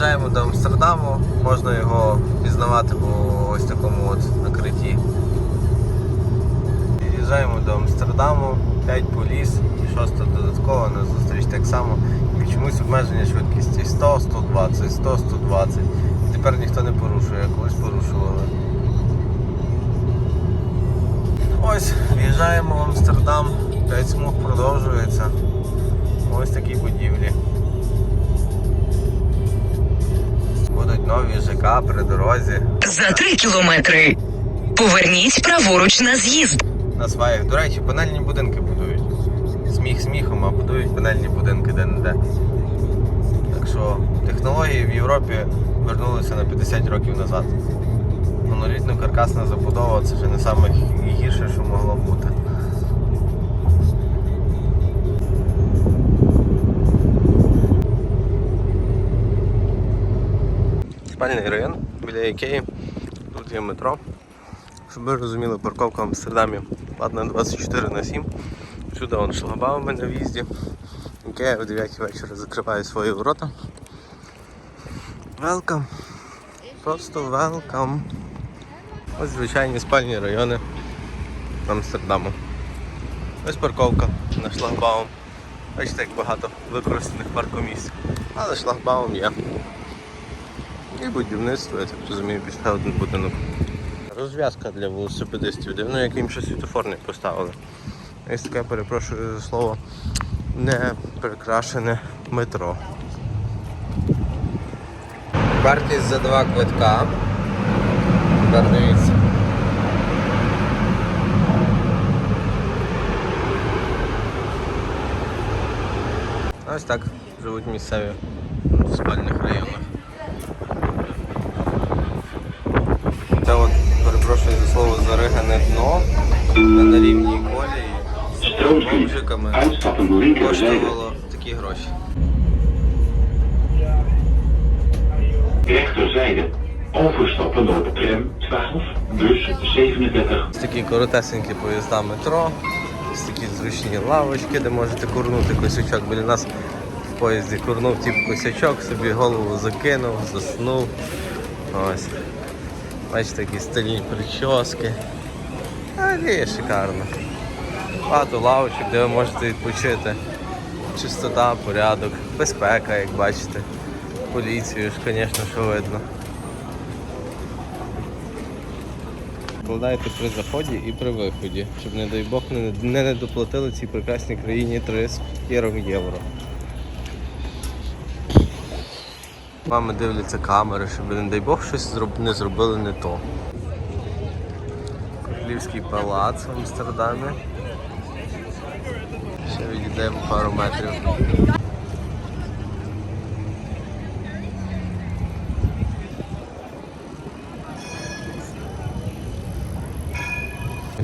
Під'їжджаємо до Амстердаму, можна його пізнавати по ось такому от накритті. Під'їжджаємо до Амстердаму, 5 поліс, 6 додатково на зустріч так само. І чомусь обмеження швидкості 100, 120, 100, 120. І тепер ніхто не порушує, колись порушували. Ось, в'їжджаємо в Амстердам, 5 смуг продовжується. Ось такі будівлі. Нові ЖК при дорозі. За три кілометри поверніть праворуч на з'їзд. На сваях. До речі, панельні будинки будують. Сміх сміхом, а будують панельні будинки де-не-де. Так що технології в Європі вернулися на 50 років назад. Монолітно каркасна забудова це вже не саме гірше, що могло бути. Спальний район біля Ікеї. Тут є метро. Щоб ви розуміли, парковка в Амстердамі ладна 24 на 7. Сюди вон шлагбауми на в'їзді. Ікея о 9 вечора закриває свої ворота. Welcome. Просто welcome. Ось звичайні спальні райони Амстердаму. Ось парковка на шлагбаум. Бачите, як багато використаних паркомісць. Але шлагбаум є. І будівництво, я так розумію, після один будинок. Розв'язка для велосипедистів, дивно, як їм ще світофор не поставили. Ось таке, перепрошую за слово, не прикрашене метро. Вартість за два квитка. Дивіться. Ось так живуть місцеві в спальних районах. Заригане дно на, на рівній колії з бомжиками коштувало такі гроші. Rechterzijde. Overstappen door tram 12, bus 37. Ось такі коротесенькі поїзда метро, ось такі зручні лавочки, де можете курнути косячок. Біля нас в поїзді курнув тіп косячок, собі голову закинув, заснув. Ось. Бачите, такі стильні прически. Але шикарно. Багато лавочок, де ви можете відпочити. Чистота, порядок, безпека, як бачите. Поліцію ж, звісно, що видно. Вкладаєте при заході і при виході, щоб, не дай Бог, не, не недоплатили цій прекрасній країні 3 євро. Мами дивляться камери, щоб, не дай Бог, щось не зробили не то. Королівський палац в Амстердамі. Ще відійдемо пару метрів.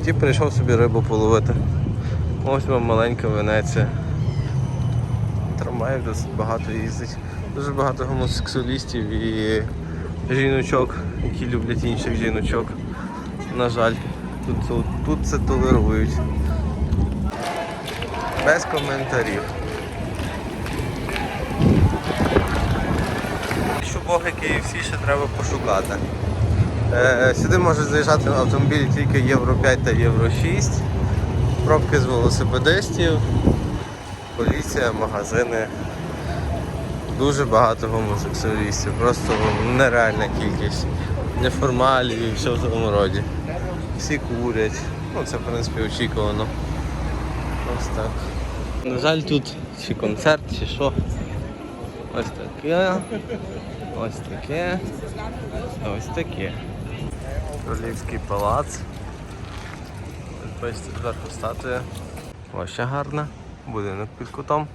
Ті прийшов собі рибу половити. Ось вам маленька Венеція. Трамваїв досить багато їздить. Дуже багато гомосексуалістів і жіночок, які люблять інших жіночок. На жаль, тут, тут, тут це толерують. Без коментарів. Що боги KFC ще треба пошукати. Е, Сюди можуть заїжджати автомобілі тільки Євро 5 та Євро 6. Пробки з велосипедистів, поліція, магазини. Дуже багато гомосексуалістів, просто нереальна кількість. Неформалі і все в тому роді. Всі курять. Ну це в принципі очікувано. Ось так. На жаль, тут чи концерт, чи що. Ось таке. Ось таке. Ось таке. Королівський палац. Бачите, зверху статуя. Ось ще гарна. Будинок під кутом.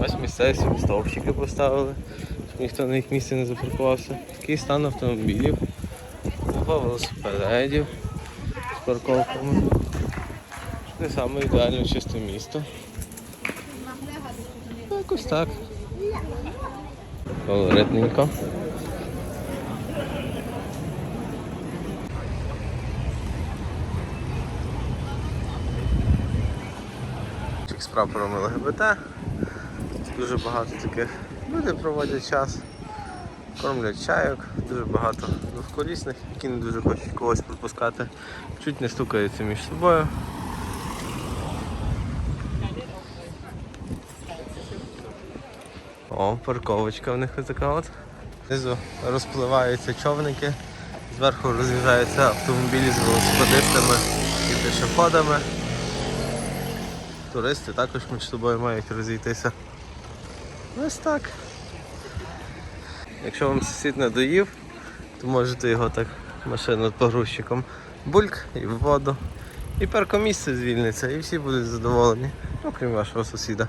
Ось місцеві стовпчики поставили, щоб ніхто на їх місці не запаркувався. Такий стан автомобілів, купа велосипедів з парковками. Не саме ідеально чисте місто. Якось так. Колоритненько. Прапором ЛГБТ. Дуже багато таких люди проводять час. кормлять чайок, дуже багато двохколісних, які не дуже хочуть когось пропускати. Чуть не стукаються між собою. О, парковочка в них така от. Знизу розпливаються човники, зверху роз'їжджаються автомобілі з велосипедистами і пішоходами. Туристи також між собою мають розійтися. Ось так. Якщо вам сусід не доїв, то можете його так машину погрузчиком бульк і в воду. І паркомісце звільниться, і всі будуть задоволені, окрім вашого сусіда.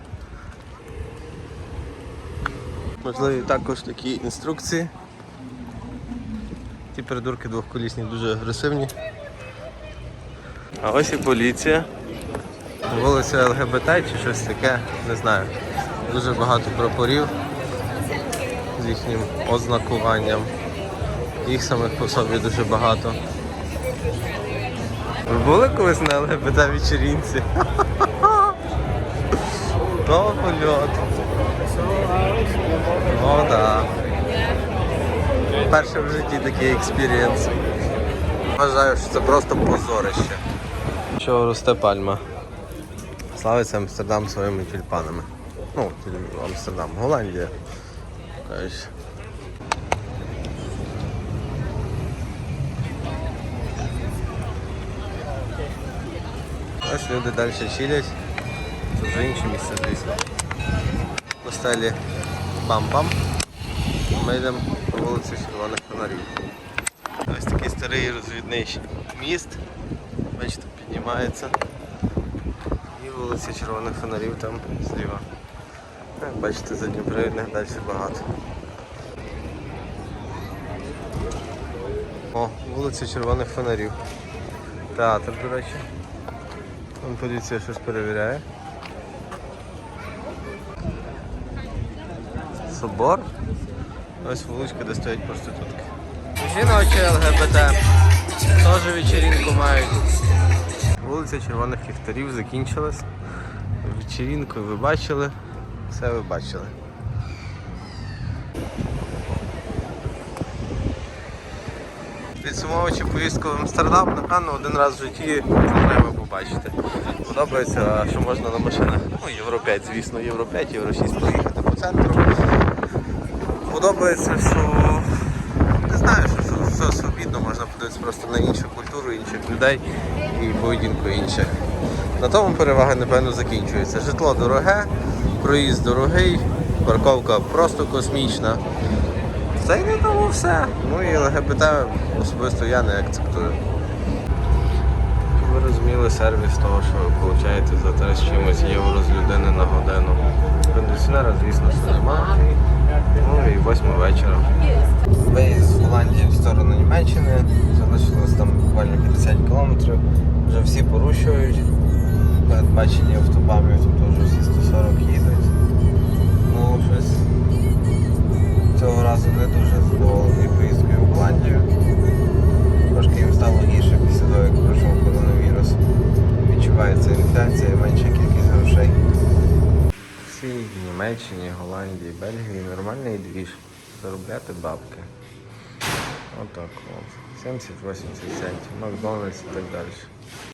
Можливі також такі інструкції. Ті придурки двохколісні дуже агресивні. А ось і поліція. Вулиця ЛГБТ чи щось таке, не знаю. Дуже багато прапорів з їхнім ознакуванням. Їх самих по собі дуже багато. Ви були колись на ЛГБТ вечерінці? То польот. О, да. Перший в житті такий експірієнс. Вважаю, що це просто позорище. Що росте пальма? Славиться Амстердам своїми тюльпанами. Ну, Амстердам, Голландія. Ось люди далі чилять. Це вже інше місце, звісно. Стелі бам-бам. Ми йдемо по вулиці Червоних фонарів. Ось такий старий розвідний міст. Бачите, піднімається. І вулиця Червоних фонарів там зліва. Як бачите, задньопривідних далі багато. О, вулиця Червоних фонарів. Театр, до речі. Вон поліція щось перевіряє. Собор. Ось вуличка, де стоять проститутки. Жіночі ЛГБТ. Теж вечеринку мають. Вулиця Червоних Ліхтарів закінчилась. Вечеринку ви бачили. Все ви бачили. Підсумовуючи поїздку в Амстердам, напевно, один раз в житті треба побачити. Подобається, що можна на машинах, ну, Євро 5, звісно, Євро 5, Євро 6 поїхати по центру. Подобається, що не знаю, що, що все свобідно, можна подивитися просто на іншу культуру, інших людей і поведінку інших. На тому перевага, напевно, закінчується. Житло дороге, проїзд дорогий, парковка просто космічна. Та й на тому все. Ну і ЛГБТ особисто я не акцептую. Ви розуміли сервіс того, що ви получаєте за те з чимось євро з людини на годину. Кондиціонера, звісно, що немає. Ну і восьма вечора. Виїзд з Голландії в сторону Німеччини. Залишилось там буквально 50 кілометрів. Вже всі порушують. Передбачені автобамів, тобто вже всі 140 їдуть. Ну, щось цього разу не дуже задоволений поїздкою в Голландію. Трошки їм стало гірше після того, як пройшов Німеччині, Голландії, Бельгії нормальний двіж. Заробляти бабки. Отак от. 70-80 центів, Макдональдс і так далі.